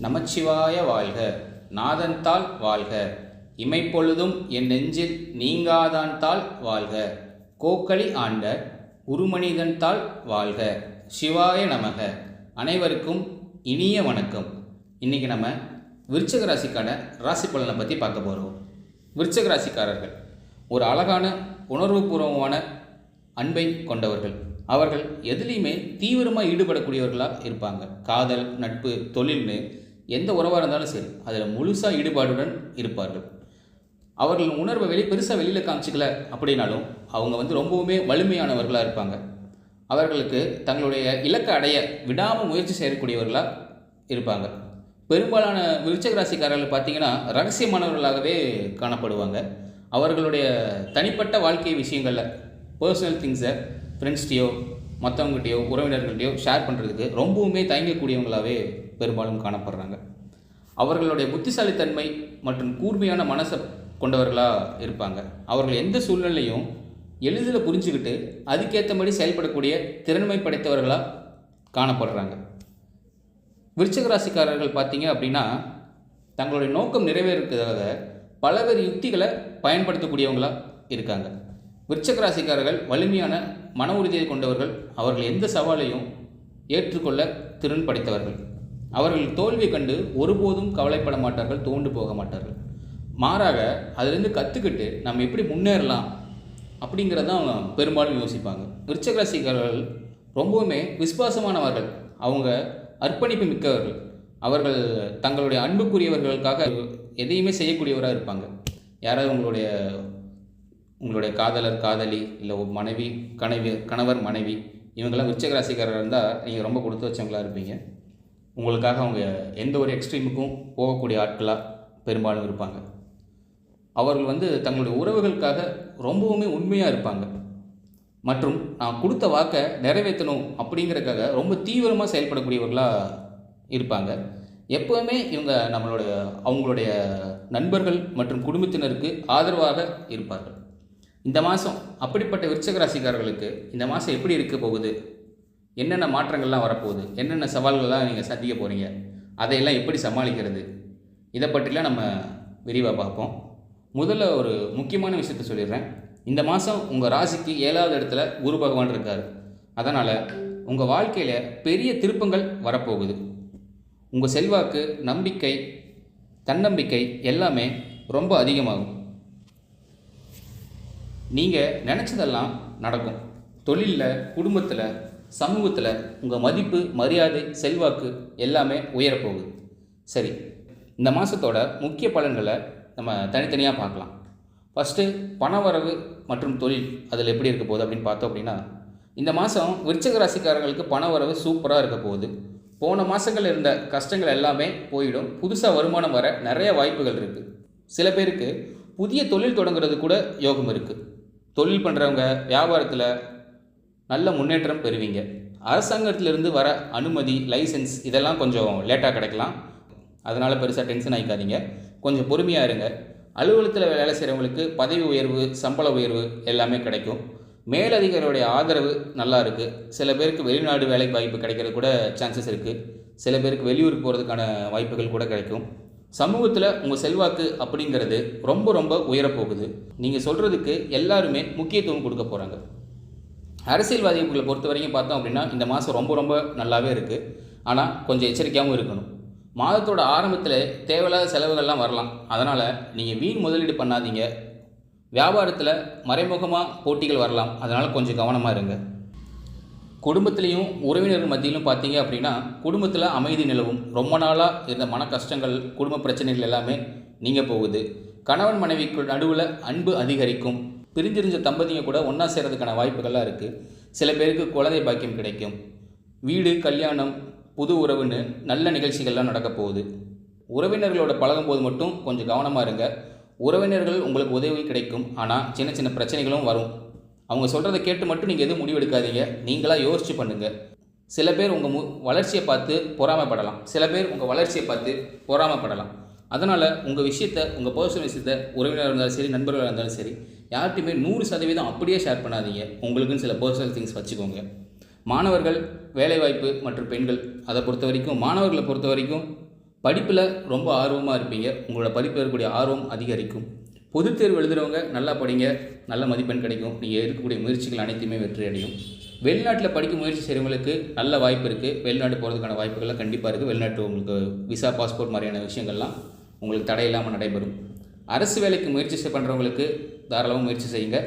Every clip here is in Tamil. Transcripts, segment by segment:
நமச்சிவாய வாழ்க. நாதன்தாள் வாழ்க. இமைப்பொழுதும் என் நெஞ்சில் நீங்காதான்தாள் வாழ்க. கோக்களி ஆண்ட உருமனிதன்தாள் வாழ்க. சிவாய நமக. அனைவருக்கும் இனிய வணக்கம். இன்றைக்கி நம்ம விருச்சக ராசிக்கான ராசி பலனை பற்றி பார்க்க போகிறோம் விருச்சக ராசிக்காரர்கள் ஒரு அழகான உணர்வுபூர்வமான அன்பை கொண்டவர்கள். அவர்கள் எதுலேயுமே தீவிரமாக ஈடுபடக்கூடியவர்களாக இருப்பாங்க. காதல் நட்பு தொழில்னு எந்த உறவாக இருந்தாலும் சரி அதில் முழுசாக ஈடுபாடுடன் இருப்பார்கள். அவர்கள் உணர்வை வெளி பெருசாக வெளியில் காமிச்சிக்கல அப்படின்னாலும் அவங்க வந்து ரொம்பவுமே வலிமையானவர்களாக இருப்பாங்க. அவர்களுக்கு தங்களுடைய இலக்கை அடைய விடாமல் முயற்சி செய்யக்கூடியவர்களாக இருப்பாங்க. பெரும்பாலான விருச்சக ராசிக்காரர்கள் பார்த்தீங்கன்னா ரகசியமானவர்களாகவே காணப்படுவாங்க. அவர்களுடைய தனிப்பட்ட வாழ்க்கை விஷயங்களில் பர்சனல் திங்ஸை ஃப்ரெண்ட்ஸ்கிட்டையோ மற்றவங்ககிட்டயோ உறவினர்கள்ட்டையோ ஷேர் பண்ணுறதுக்கு ரொம்பவுமே தயங்கக்கூடியவங்களாகவே பெரும்பாலும் காணப்படுறாங்க. அவர்களுடைய புத்திசாலித்தன்மை மற்றும் கூர்மையான மனசை கொண்டவர்களாக இருப்பாங்க. அவர்கள் எந்த சூழ்நிலையும் எளிதில் புரிஞ்சுக்கிட்டு அதுக்கேற்றபடி செயல்படக்கூடிய திறன்மை படைத்தவர்களாக காணப்படுறாங்க. விருச்சக ராசிக்காரர்கள் பார்த்தீங்க அப்படின்னா தங்களுடைய நோக்கம் நிறைவேறதுக்காக பலவேறு யுக்திகளை பயன்படுத்தக்கூடியவங்களாக இருக்காங்க. விருச்சக ராசிக்காரர்கள் வலிமையான மன உறுதியை கொண்டவர்கள். அவர்கள் எந்த சவாலையும் ஏற்றுக்கொள்ள திறன் படைத்தவர்கள். அவர்கள் தோல்வி கண்டு ஒருபோதும் கவலைப்பட மாட்டார்கள் தோண்டு போக மாட்டார்கள். மாறாக அதிலிருந்து கற்றுக்கிட்டு நம்ம எப்படி முன்னேறலாம் அப்படிங்கிறதான் பெரும்பாலும் யோசிப்பாங்க. விருச்சகராசிக்காரர்கள் ரொம்பவுமே விசுவாசமானவர்கள். அவங்க அர்ப்பணிப்பு மிக்கவர்கள். அவர்கள் தங்களுடைய அன்புக்குரியவர்களுக்காக எதையுமே செய்யக்கூடியவராக இருப்பாங்க. யாராவது உங்களுடைய உங்களுடைய காதலர் காதலி இல்லை மனைவி கனவி கணவர் மனைவி இவங்கெல்லாம் விருச்சகராசிக்காரர் இருந்தால் நீங்கள் ரொம்ப கொடுத்து வச்சவங்களாக இருப்பீங்க. உங்களுக்காக அவங்க எந்த ஒரு எக்ஸ்ட்ரீமுக்கும் போகக்கூடிய ஆட்களாக பெரும்பாலும் இருப்பாங்க. அவர்கள் வந்து தங்களுடைய உறவுகளுக்காக ரொம்பவுமே உண்மையாக இருப்பாங்க. மற்றும் நான் கொடுத்த வாக்கை நிறைவேற்றணும் அப்படிங்கிறதுக்காக ரொம்ப தீவிரமாக செயல்படக்கூடியவர்களாக இருப்பாங்க. எப்போவுமே இவங்க நம்மளுடைய அவங்களுடைய நண்பர்கள் மற்றும் குடும்பத்தினருக்கு ஆதரவாக இருப்பார்கள். இந்த மாதம் அப்படிப்பட்ட விருச்சக ராசிக்காரர்களுக்கு இந்த மாதம் எப்படி இருக்க போகுது? என்னென்ன மாற்றங்கள்லாம் வரப்போகுது? என்னென்ன சவால்கள்லாம் நீங்கள் சந்திக்க போகிறீங்க அதையெல்லாம் எப்படி சமாளிக்கிறது? இதை பற்றிலாம் நம்ம விரிவாக பார்ப்போம். முதல்ல ஒரு முக்கியமான விஷயத்த சொல்லிடுறேன். இந்த மாதம் உங்கள் ராசிக்கு ஏழாவது இடத்துல குரு பகவான் இருக்கார். அதனால் உங்கள் வாழ்க்கையில் பெரிய திருப்பங்கள் வரப்போகுது. உங்கள் செல்வாக்கு நம்பிக்கை தன்னம்பிக்கை எல்லாமே ரொம்ப அதிகமாகும். நீங்கள் நினச்சதெல்லாம் நடக்கும். தொழிலில் குடும்பத்தில் சமூகத்தில் உங்கள் மதிப்பு மரியாதை செல்வாக்கு எல்லாமே உயரப்போகுது. சரி இந்த மாதத்தோட முக்கிய பலன்களை நம்ம தனித்தனியாக பார்க்கலாம். ஃபஸ்ட்டு பணவரவு மற்றும் தொழில் அதில் எப்படி இருக்க போகுது அப்படின்னு பார்த்தோம் அப்படின்னா இந்த மாதம் விருச்சக ராசிக்காரங்களுக்கு பணவரவு சூப்பராக இருக்க போகுது. போன மாதங்கள் இருந்த கஷ்டங்கள் எல்லாமே போயிடும். புதுசாக வருமானம் வர நிறைய வாய்ப்புகள் இருக்குது சில பேருக்கு புதிய தொழில் தொடங்குறது கூட யோகம் இருக்குது தொழில் பண்ணுறவங்க வியாபாரத்தில் நல்ல முன்னேற்றம் பெறுவீங்க. அரசாங்கத்திலிருந்து வர அனுமதி லைசன்ஸ் இதெல்லாம் கொஞ்சம் லேட்டாக கிடைக்கலாம். அதனால் பெருசாக டென்ஷன் ஆகிக்காதீங்க கொஞ்சம் பொறுமையாக இருங்க. அலுவலகத்தில் வேலை செய்கிறவங்களுக்கு பதவி உயர்வு சம்பள உயர்வு எல்லாமே கிடைக்கும். மேலதிகாரியோடைய ஆதரவு நல்லா இருக்குது சில பேருக்கு வெளிநாடு வேலை வாய்ப்பு கிடைக்கிறது கூட சான்சஸ் இருக்குது சில பேருக்கு வெளியூருக்கு போகிறதுக்கான வாய்ப்புகள் கூட கிடைக்கும். சமூகத்தில் உங்கள் செல்வாக்கு அப்படிங்கிறது ரொம்ப ரொம்ப உயரப்போகுது. நீங்கள் சொல்கிறதுக்கு எல்லாருமே முக்கியத்துவம் கொடுக்க போகிறாங்க அரசியல்வாதிகளை பொறுத்த வரைக்கும் பார்த்தோம் அப்படின்னா இந்த மாதம் ரொம்ப ரொம்ப நல்லாவே இருக்குது ஆனால் கொஞ்சம் எச்சரிக்கையாகவும் இருக்கணும். மாதத்தோட ஆரம்பத்தில் தேவையில்லாத செலவுகள்லாம் வரலாம். அதனால் நீங்கள் வீண் முதலீடு பண்ணாதீங்க. வியாபாரத்தில் மறைமுகமாக போட்டிகள் வரலாம். அதனால் கொஞ்சம் கவனமாக இருங்க. குடும்பத்திலையும் உறவினர்கள் மத்தியிலும் பார்த்தீங்க அப்படின்னா குடும்பத்தில் அமைதி நிலவும். ரொம்ப நாளாக இருந்த மன கஷ்டங்கள் குடும்ப பிரச்சனைகள் எல்லாமே நீங்கள் போகுது. கணவன் மனைவிக்கு நடுவில் அன்பு அதிகரிக்கும். பிரிஞ்சிருந்த தம்பதிங்க கூட ஒன்றா சேர்றதுக்கான வாய்ப்புகள்லாம் இருக்குது சில பேருக்கு குழந்தை பாக்கியம் கிடைக்கும். வீடு கல்யாணம் புது உறவுன்னு நல்ல நிகழ்ச்சிகள்லாம் நடக்க போகுது. உறவினர்களோட பழகும்போது மட்டும் கொஞ்சம் கவனமாக இருங்க. உறவினர்கள் உங்களுக்கு உதவி கிடைக்கும். ஆனால் சின்ன சின்ன பிரச்சனைகளும் வரும். அவங்க சொல்கிறத கேட்டு மட்டும் நீங்கள் எதுவும் முடிவெடுக்காதீங்க நீங்களாக யோசிச்சு பண்ணுங்கள் சில பேர் உங்கள் மு வளர்ச்சியை பார்த்து பொறாமைப்படலாம். சில பேர் உங்கள் வளர்ச்சியை பார்த்து பொறாமைப்படலாம். அதனால் உங்கள் விஷயத்தை உங்கள் பர்சனல் விஷயத்தை உறவினராக இருந்தாலும் சரி நண்பர்களாக இருந்தாலும் சரி யார்கிட்டையுமே நூறு சதவீதம் அப்படியே ஷேர் பண்ணாதீங்க. உங்களுக்குன்னு சில பர்சனல் திங்ஸ் வச்சுக்கோங்க. மாணவர்கள் வேலைவாய்ப்பு மற்றும் பெண்கள் அதை பொறுத்த வரைக்கும் மாணவர்களை பொறுத்த வரைக்கும் படிப்பில் ரொம்ப ஆர்வமாக இருப்பீங்க. உங்களோட படிப்பில் இருக்கக்கூடிய ஆர்வம் அதிகரிக்கும். பொதுத் தேர்வு எழுதுகிறவங்க நல்லா படிங்க. நல்ல மதிப்பெண் கிடைக்கும். நீங்கள் இருக்கக்கூடிய முயற்சிகள் அனைத்துமே வெற்றி அடையும். வெளிநாட்டில் படிக்க முயற்சி செய்கிறவங்களுக்கு நல்ல வாய்ப்பு இருக்குது வெளிநாடு போகிறதுக்கான வாய்ப்புகள்லாம் கண்டிப்பாக இருக்குது வெளிநாட்டு உங்களுக்கு விசா பாஸ்போர்ட் மாதிரியான விஷயங்கள்லாம் உங்களுக்கு தடையில்லாமல் நடைபெறும். அரசு வேலைக்கு முயற்சி பண்ணுறவங்களுக்கு தாராளமாக முயற்சி செய்யுங்க.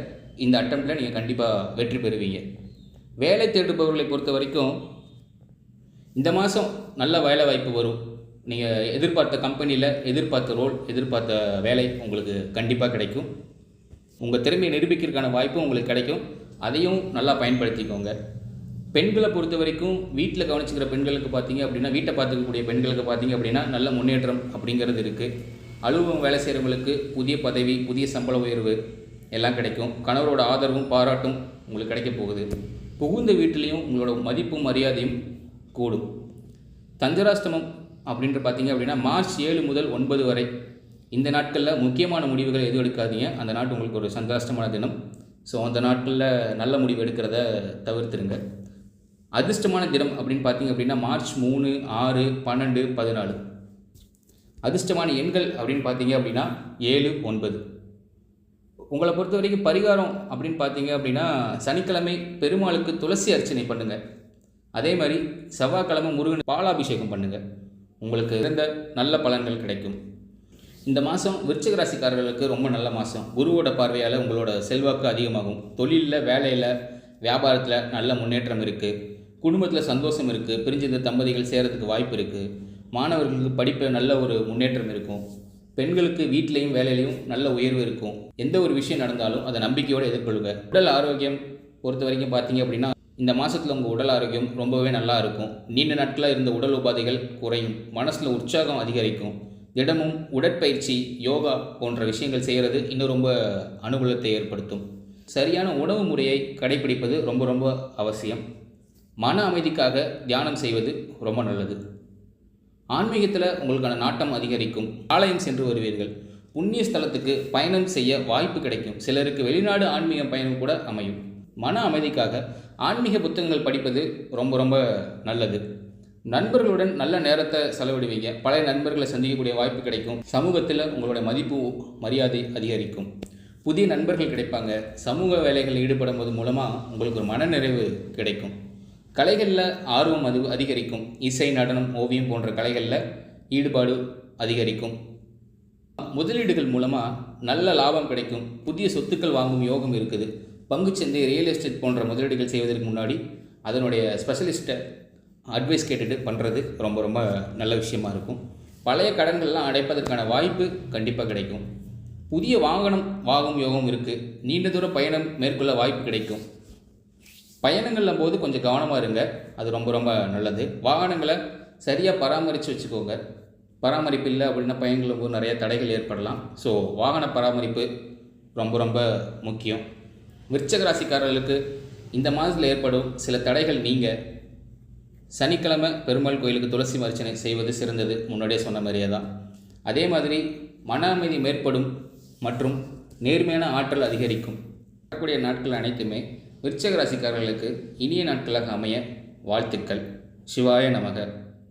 இந்த அட்டம்ப்டில் நீங்கள் கண்டிப்பாக வெற்றி பெறுவீங்க. வேலை தேடுபவர்களை பொறுத்த வரைக்கும் இந்த மாதம் நல்ல வேலை வாய்ப்பு வரும். நீங்கள் எதிர்பார்த்த கம்பெனியில் எதிர்பார்த்த ரோல் எதிர்பார்த்த வேலை உங்களுக்கு கண்டிப்பாக கிடைக்கும். உங்கள் திறமையை நிரூபிக்கிறதுக்கான வாய்ப்பும் உங்களுக்கு கிடைக்கும். அதையும் நல்லா பயன்படுத்திக்கோங்க. பெண்களை பொறுத்த வரைக்கும் வீட்டில் கவனிச்சுக்கிற பெண்களுக்கு பார்த்தீங்க அப்படின்னா வீட்டை பார்த்துக்கக்கூடிய பெண்களுக்கு பார்த்தீங்க அப்படின்னா நல்ல முன்னேற்றம் அப்படிங்கிறது இருக்குது அலுவலகம் வேலை செய்கிறவங்களுக்கு புதிய பதவி புதிய சம்பள உயர்வு எல்லாம் கிடைக்கும். கணவரோட ஆதரவும் பாராட்டும் உங்களுக்கு கிடைக்க போகுது. புகுந்த வீட்டிலையும் உங்களோட மதிப்பும் மரியாதையும் கூடும். தஞ்சராஷ்டமம் அப்படின்ற பார்த்தீங்க அப்படின்னா மார்ச் ஏழு முதல் ஒன்பது வரை. இந்த நாட்களில் முக்கியமான முடிவுகளை எதுவும் எடுக்காதீங்க. அந்த நாட்டு உங்களுக்கு ஒரு சந்திராஷ்டமான தினம். ஸோ அந்த நாட்களில் நல்ல முடிவு எடுக்கிறத தவிர்த்துருங்க. அதிர்ஷ்டமான தினம் அப்படின்னு பார்த்தீங்க அப்படின்னா மார்ச் மூணு ஆறு பன்னெண்டு பதினாலு. அதிர்ஷ்டமான எண்கள் அப்படின்னு பார்த்தீங்க அப்படின்னா ஏழு ஒன்பது. உங்களை பொறுத்த வரைக்கும் பரிகாரம் அப்படின்னு பார்த்தீங்க அப்படின்னா சனிக்கிழமை பெருமாளுக்கு துளசி அர்ச்சனை பண்ணுங்கள் அதே மாதிரி செவ்வாய்க்கிழமை முருகன் பாலாபிஷேகம் பண்ணுங்கள் உங்களுக்கு இறந்த நல்ல பலன்கள் கிடைக்கும். இந்த மாதம் விருச்சிக ராசிக்காரர்களுக்கு ரொம்ப நல்ல மாதம். குருவோட பார்வையால் உங்களோட செல்வாக்கு அதிகமாகும். தொழிலில் வேலையில் வியாபாரத்தில் நல்ல முன்னேற்றம் இருக்குது குடும்பத்தில் சந்தோஷம் இருக்குது பிரிஞ்சிருந்த தம்பதிகள் சேரத்துக்கு வாய்ப்பு இருக்குது மாணவர்களுக்கு படிப்பில் நல்ல ஒரு முன்னேற்றம் இருக்கும். பெண்களுக்கு வீட்டிலையும் வேலையிலையும் நல்ல உயர்வு இருக்கும். எந்த ஒரு விஷயம் நடந்தாலும் அதை நம்பிக்கையோடு எதிர்கொள்ளுங்க. உடல் ஆரோக்கியம் பொறுத்த வரைக்கும் பார்த்தீங்க அப்படின்னா இந்த மாதத்தில் உங்கள் உடல் ஆரோக்கியம் ரொம்பவே நல்லா இருக்கும். நீண்ட நாட்களாக இருந்த உடல் உபாதைகள் குறையும். மனசில் உற்சாகம் அதிகரிக்கும். திடமும் உடற்பயிற்சி யோகா போன்ற விஷயங்கள் செய்கிறது இன்னும் ரொம்ப அனுகூலத்தை ஏற்படுத்தும். சரியான உணவு முறையை கடைபிடிப்பது ரொம்ப ரொம்ப அவசியம். மன அமைதிக்காக தியானம் செய்வது ரொம்ப நல்லது. ஆன்மீகத்தில் உங்களுக்கான நாட்டம் அதிகரிக்கும். ஆலயம் சென்று வருவீர்கள். புண்ணிய ஸ்தலத்துக்கு பயணம் செய்ய வாய்ப்பு கிடைக்கும். சிலருக்கு வெளிநாடு ஆன்மீக பயணம் கூட அமையும். மன அமைதிக்காக ஆன்மீக புத்தகங்கள் படிப்பது ரொம்ப ரொம்ப நல்லது. நண்பர்களுடன் நல்ல நேரத்தை செலவிடுவீங்க. பழைய நண்பர்களை சந்திக்கக்கூடிய வாய்ப்பு கிடைக்கும். சமூகத்தில் உங்களுடைய மதிப்பு மரியாதை அதிகரிக்கும். புதிய நண்பர்கள் கிடைப்பாங்க. சமூக வேலைகளில் ஈடுபடும் போது மூலமாக உங்களுக்கு ஒரு மனநிறைவு கிடைக்கும். கலைகளில் ஆர்வம் அது அதிகரிக்கும். இசை நடனம் ஓவியம் போன்ற கலைகளில் ஈடுபாடு அதிகரிக்கும். முதலீடுகள் மூலமாக நல்ல லாபம் கிடைக்கும். புதிய சொத்துக்கள் வாங்கும் யோகம் இருக்குது. பங்குச்சந்தை ரியல் எஸ்டேட் போன்ற முதலீடுகள் செய்வதற்கு முன்னாடி அதனுடைய ஸ்பெஷலிஸ்ட்டை அட்வைஸ் கேட்டுட்டு பண்ணுறது ரொம்ப ரொம்ப நல்ல விஷயமா இருக்கும். பழைய கடன்கள்லாம் அடைப்பதற்கான வாய்ப்பு கண்டிப்பாக கிடைக்கும். புதிய வாகனம் வாங்கும் யோகம் இருக்குது நீண்ட தூர பயணம் மேற்கொள்ள வாய்ப்பு கிடைக்கும். பயணங்களில் போது கொஞ்சம் கவனமாக இருங்க. அது ரொம்ப ரொம்ப நல்லது. வாகனங்களை சரியாக பராமரித்து வச்சுக்கோங்க. பராமரிப்பு இல்லை அப்படின்னா பயணங்களும் போது நிறைய தடைகள் ஏற்படலாம். ஸோ வாகன பராமரிப்பு ரொம்ப ரொம்ப முக்கியம். விருச்சக ராசிக்காரர்களுக்கு இந்த மாதத்தில் ஏற்படும் சில தடைகள் நீங்கள் சனிக்கிழமை பெருமாள் கோயிலுக்கு துளசி அர்ச்சனை செய்வது சிறந்தது. முன்னாடியே சொன்ன மாதிரியே தான். அதே மாதிரி மன அமைதி மேற்படும் மற்றும் நேர்மையான ஆற்றல் அதிகரிக்கும். வரக்கூடிய நாட்கள் அனைத்துமே விருச்சக ராசிக்காரர்களுக்கு இனிய நாட்களாக அமைய வாழ்த்துக்கள். சிவாய நமக.